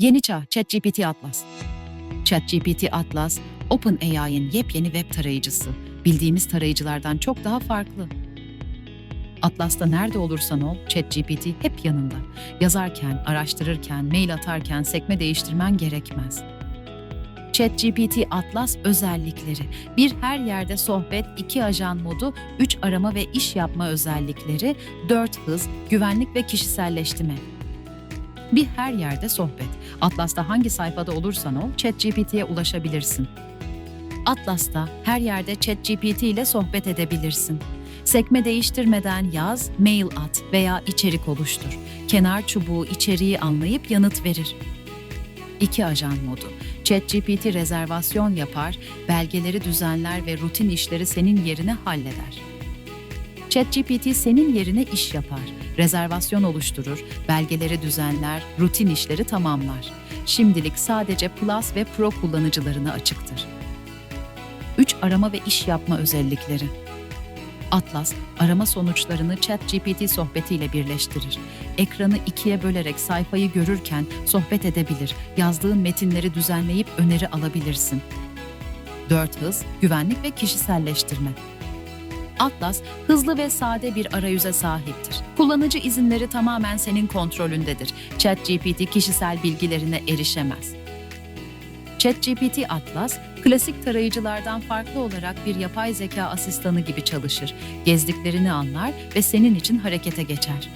Yeni çağ ChatGPT Atlas. ChatGPT Atlas, OpenAI'ın yepyeni web tarayıcısı. Bildiğimiz tarayıcılardan çok daha farklı. Atlas'ta nerede olursan ol, ChatGPT hep yanında. Yazarken, araştırırken, mail atarken sekme değiştirmen gerekmez. ChatGPT Atlas özellikleri. Bir her yerde sohbet, iki ajan modu, üç arama ve iş yapma özellikleri, dört hız, güvenlik ve kişiselleştirme. Bir her yerde sohbet. Atlas'ta hangi sayfada olursan ol, ChatGPT'ye ulaşabilirsin. Atlas'ta her yerde ChatGPT ile sohbet edebilirsin. Sekme değiştirmeden yaz, mail at veya içerik oluştur. Kenar çubuğu içeriği anlayıp yanıt verir. İki ajan modu. ChatGPT rezervasyon yapar, belgeleri düzenler ve rutin işleri senin yerine halleder. ChatGPT senin yerine iş yapar, rezervasyon oluşturur, belgeleri düzenler, rutin işleri tamamlar. Şimdilik sadece Plus ve Pro kullanıcılarına açıktır. 3 arama ve iş yapma özellikleri. Atlas, arama sonuçlarını ChatGPT sohbetiyle birleştirir. Ekranı ikiye bölerek sayfayı görürken sohbet edebilir, yazdığın metinleri düzenleyip öneri alabilirsin. 4 hız, güvenlik ve kişiselleştirme. Atlas, hızlı ve sade bir arayüze sahiptir. Kullanıcı izinleri tamamen senin kontrolündedir. ChatGPT kişisel bilgilerine erişemez. ChatGPT Atlas, klasik tarayıcılardan farklı olarak bir yapay zeka asistanı gibi çalışır. Gezdiklerini anlar ve senin için harekete geçer.